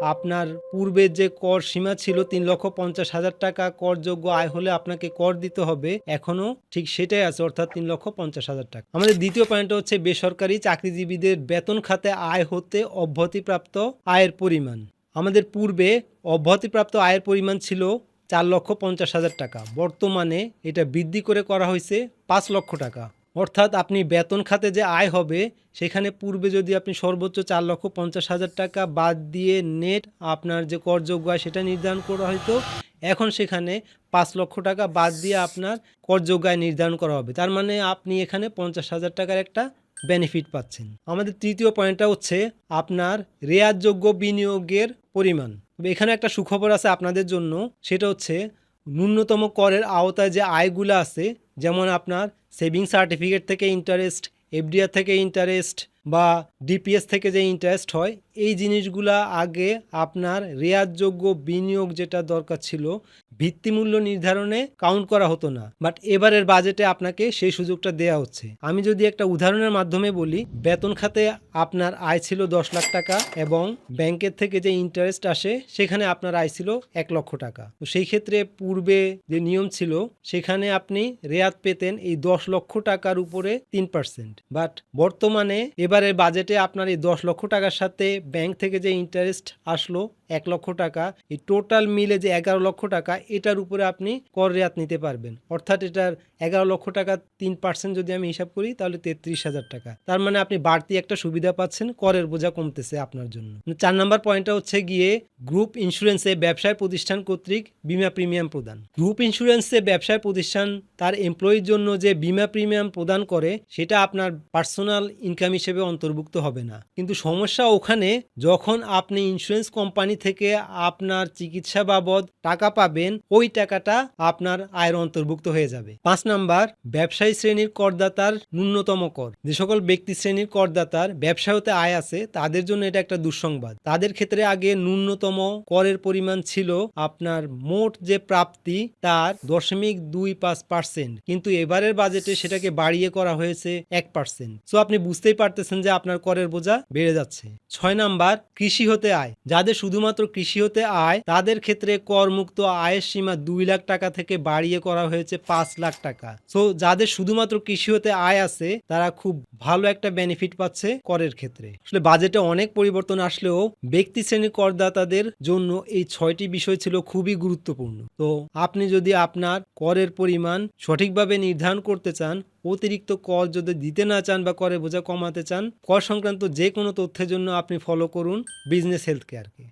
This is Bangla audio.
আপনার পূর্বের যে কর সীমা ছিল তিন লক্ষ পঞ্চাশ হাজার টাকা, করযোগ্য আয় হলে আপনাকে কর দিতে হবে। এখনও ঠিক সেটাই আছে, অর্থাৎ তিন লক্ষ পঞ্চাশ হাজার টাকা। আমাদের দ্বিতীয় পয়েন্ট হচ্ছে বেসরকারি চাকরিজীবীদের বেতন খাতে আয় হতে অব্যাহতিপ্রাপ্ত আয়ের পরিমাণ। আমাদের পূর্বে অব্যাহতিপ্রাপ্ত আয়ের পরিমাণ ছিল চার লক্ষ পঞ্চাশ হাজার টাকা। বর্তমানে এটা বৃদ্ধি করে করা হয়েছে পাঁচ লক্ষ টাকা। অর্থাৎ আপনি বেতন খাতে যে আয় হবে, সেখানে পূর্বে যদি আপনি সর্বোচ্চ চার লক্ষ পঞ্চাশ হাজার টাকা বাদ দিয়ে নেট আপনার যে করযোগ্য আয় সেটা নির্ধারণ করা হয়তো এখন সেখানে পাঁচ লক্ষ টাকা বাদ দিয়ে আপনার করযোগ্য আয় নির্ধারণ করা হবে। তার মানে আপনি এখানে পঞ্চাশ হাজার টাকার একটা বেনিফিট পাচ্ছেন। আমাদের তৃতীয় পয়েন্টটা হচ্ছে আপনার রেয়াতযোগ্য বিনিয়োগের পরিমাণ। এখানে একটা সুখবর আছে আপনাদের জন্য, সেটা হচ্ছে ন্যূনতম করের আওতায় যে আয়গুলো আছে যেমন আপনার সেভিংস সার্টিফিকেট থেকে ইন্টারেস্ট এফডিআর থেকে ইন্টারেস্ট বা ডিপিএস থেকে যে ইন্টারেস্ট হয়, এই জিনিসগুলা আগে আপনার রেয়াতযোগ্য বিনিয়োগ যেটা দরকার ছিল, ভিত্তিমূল্য নির্ধারণে কাউন্ট করা হতো না। বাট এবারের বাজেটে আপনাকে সেই সুযোগটা দেওয়া হচ্ছে। আমি যদি একটা উদাহরণের মাধ্যমে বলি, বেতন খাতে আপনার আয় ছিল দশ লাখ টাকা এবং ব্যাংকের থেকে যে ইন্টারেস্ট আসে, সেখানে আপনার আয় ছিল এক লক্ষ টাকা। তো সেই ক্ষেত্রে পূর্বে যে নিয়ম ছিল, সেখানে আপনি রেয়াত পেতেন এই দশ লক্ষ টাকার উপরে তিন পার্সেন্ট বাট বর্তমানে এবারের বাজেটে আপনার এই দশ লক্ষ টাকার সাথে ব্যাংক থেকে যে ইন্টারেস্ট আসলো, এক লক্ষ টাকা, এই টোটাল মিলে যে এগারো লক্ষ টাকা, এটার উপরে আপনি কর রেয়াত নিতে পারবেন। অর্থাৎ এটার এগারো লক্ষ টাকা তিন পার্সেন্ট যদি আমি হিসাব করি, তাহলে তেত্রিশ হাজার টাকা। তার মানে আপনি বাড়তি একটা সুবিধা পাচ্ছেন, করের বোঝা কমতেছে আপনার জন্য। চার নাম্বার পয়েন্টটা হচ্ছে গিয়ে গ্রুপ ইন্স্যুরেন্সে ব্যবসায় প্রতিষ্ঠান কর্তৃক বিমা প্রিমিয়াম প্রদান। গ্রুপ ইন্স্যুরেন্সে ব্যবসায় প্রতিষ্ঠান তার এমপ্লয়ির জন্য যে বিমা প্রিমিয়াম প্রদান করে, সেটা আপনার পার্সোনাল ইনকাম হিসেবে অন্তর্ভুক্ত হবে না। কিন্তু সমস্যা ওখানে, যখন আপনি ইন্স্যুরেন্স কোম্পানি থেকে আপনার চিকিৎসা বাবদ টাকা পাবেন, ওই টাকাটা আপনার আয়ের অন্তর্ভুক্ত হয়ে যাবে। পাঁচ নাম্বার, ব্যবসায়ী শ্রেণির করদাতার ন্যূনতম কর। যে সকল ব্যক্তি শ্রেণির করদাতার ব্যবসা হতে আয় আছে, তাদের জন্য এটা একটা দুঃসংবাদ। তাদের ক্ষেত্রে আগে ন্যূনতম করের পরিমাণ ছিল আপনার মোট যে প্রাপ্তি, তার দশমিক দুই পাঁচ পার্সেন্ট কিন্তু এবারের বাজেটে সেটাকে বাড়িয়ে করা হয়েছে এক পার্সেন্ট সো আপনি বুঝতেই পারতেছেন যে আপনার করের বোঝা বেড়ে যাচ্ছে। ছয় নাম্বার, কৃষি হতে আয়। যাদের শুধুমাত্র কৃষি হতে আয়, তাদের ক্ষেত্রে করমুক্ত আয়ের সীমা দুই লাখ টাকা থেকে বাড়িয়ে করা হয়েছে পাঁচ লাখ টাকা। সো যাদের শুধুমাত্র কৃষি হতে আয় আছে, তারা খুব ভালো একটা বেনিফিট পাচ্ছে করের ক্ষেত্রে। আসলে বাজেটে অনেক পরিবর্তন আসলেও ব্যক্তি শ্রেণির করদাতাদের জন্য এই ছয়টি বিষয় ছিল খুবই গুরুত্বপূর্ণ। তো আপনি যদি আপনার করের পরিমাণ সঠিকভাবে নির্ধারণ করতে চান, অতিরিক্ত কর যদি দিতে না চান বা করে বোঝা কমাতে চান, কর সংক্রান্ত যে কোনো তথ্যের জন্য আপনি ফলো করুন বিজনেস হেলথ কেয়ারকে